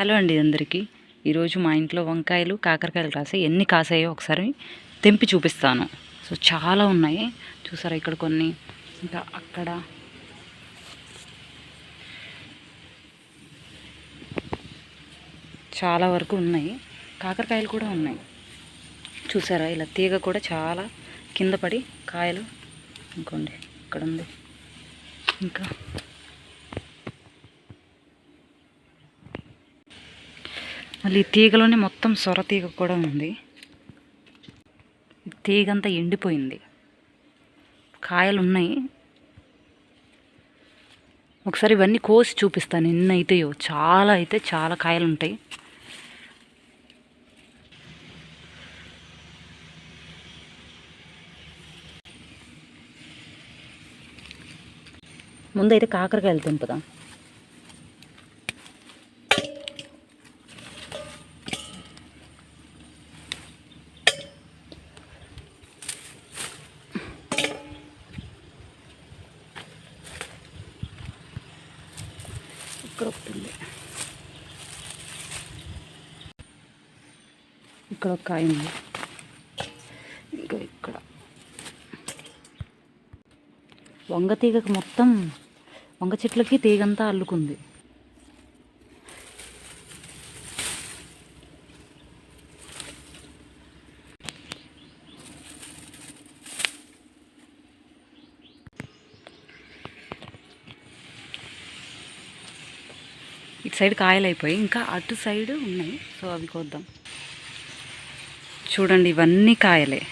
Hello అండి అందరికీ. ఈరోజు మా ఇంట్లో వంకాయలు కాకరకాయలు కాసాయి ఎన్ని కాసాయో ఒకసారి తెంపి చూపిస్తాను. సో చాలా ఉన్నాయి. చూసారా ఇక్కడ కొన్ని? ఇంకా అక్కడ. చాలా వరకు ఉన్నాయి. కాకరకాయలు కూడా ఉన్నాయి. చూసారా? ఇలా తీగ కూడా చాలా కింద పడి కాయలు. ఇంకోండి ఇక్కడ ఉంది ఇంకా మళ్ళీ ఈ తీగలోనే మొత్తం సొర తీగ కూడా ఉంది. తీగంతా ఎండిపోయింది. కాయలు ఉన్నాయి ఒకసారి ఇవన్నీ కోసి చూపిస్తాను. ఎన్ని అవుతాయో చాలా అయితే చాలా కాయలు ఉంటాయి ముందైతే కాకరకాయలు తెంపుదాం. ఇక్కడ ఇక్కడ ఒక కాయ ఉంది. ఇంకా ఇక్కడ. వంగ తీగకి మొత్తం వంగ చెట్లకి తీగంతా అల్లుకుంది ఇటు సైడ్ కాయలు అయిపోయి ఇంకా అటు సైడ్ ఉన్నాయి. సో అవి కొద్దాం. చూడండి ఇవన్నీ కాయలే.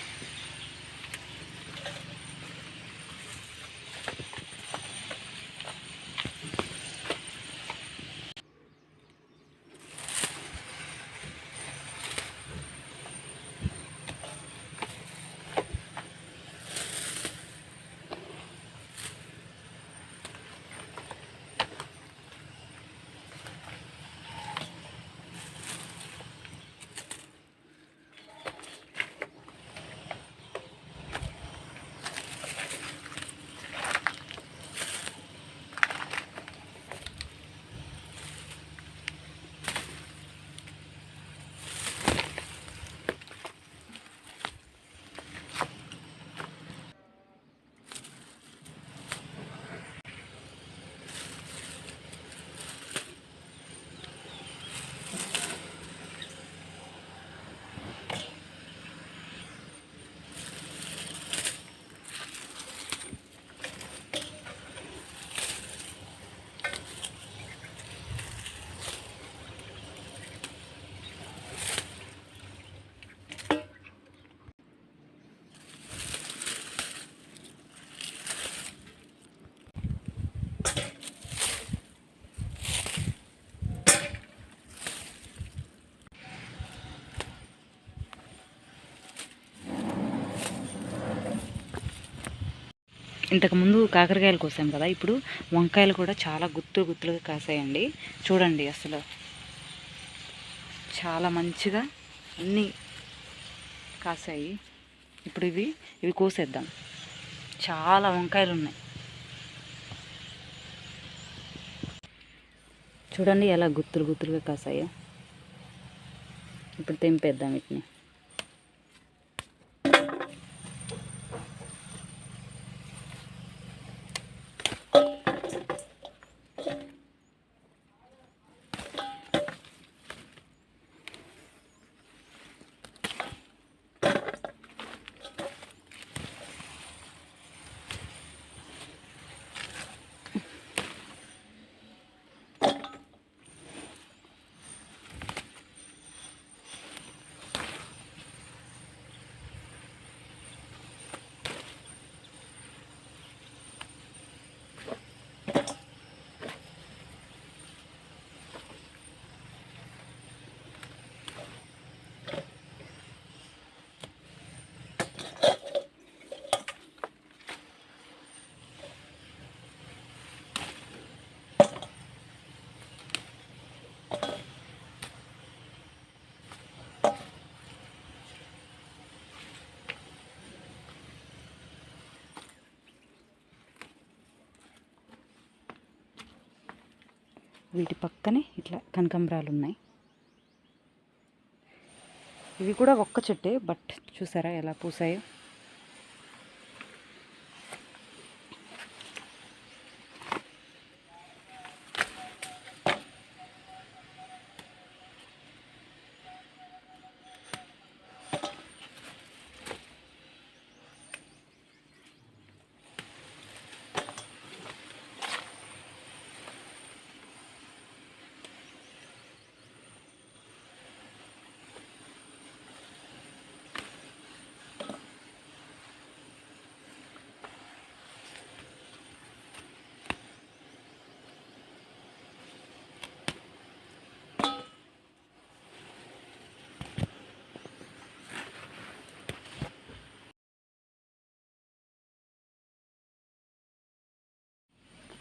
ఇంతకుముందు కాకరకాయలు కోసాం కదా ఇప్పుడు వంకాయలు కూడా చాలా గుత్తులు గుత్తులుగా కాసాయండి. చూడండి అసలు. చాలా మంచిగా అన్నీ కాసాయి. ఇప్పుడు ఇవి ఇవి కోసేద్దాం. చాలా వంకాయలు ఉన్నాయి. చూడండి ఎలా గుత్తులు గుత్తులుగా కాసాయో. ఇప్పుడు తెంపేద్దాం వీటిని. వీటి పక్కనే ఇట్లా కనకాంబరాలు ఉన్నాయి ఇవి కూడా ఒక్క చెట్టే బట్ చూసారా ఎలా పూసాయో?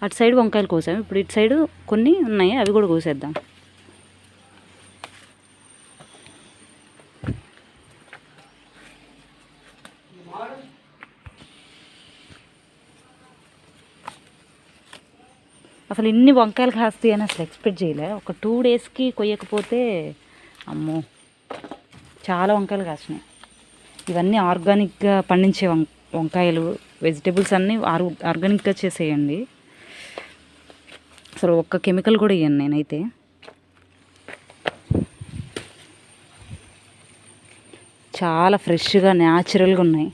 అటు సైడ్ వంకాయలు కోసాము ఇప్పుడు ఇటు సైడ్ కొన్ని ఉన్నాయి అవి కూడా కోసేద్దాం. అసలు ఇన్ని వంకాయలు కాస్తాయి అని అసలు ఎక్స్పెక్ట్ చేయలే. ఒక టూ డేస్కి కొయ్యకపోతే అమ్మో చాలా వంకాయలు కాసినాయి. ఇవన్నీ ఆర్గానిక్గా పండించే వం వంకాయలు వెజిటేబుల్స్ అన్నీ ఆర్ ఆర్గానిక్గా చేసేయండి. అసలు ఒక్క కెమికల్ కూడా ఇవ్వను నేనైతే. చాలా ఫ్రెష్గా న్యాచురల్గా ఉన్నాయి.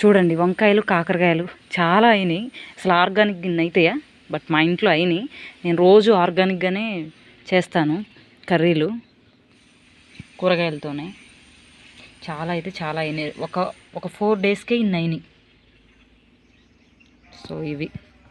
చూడండి వంకాయలు కాకరకాయలు చాలా అయినాయి. అసలు ఆర్గానిక్ గిన్నె అవుతాయా బట్ మా ఇంట్లో అయినాయి. నేను రోజు ఆర్గానిక్గానే చేస్తాను కర్రీలు కూరగాయలతోనే. చాలా అయితే చాలా అయినాయి. ఒక ఒక ఫోర్ డేస్కే ఇన్ని అయినాయి సో ఇవి.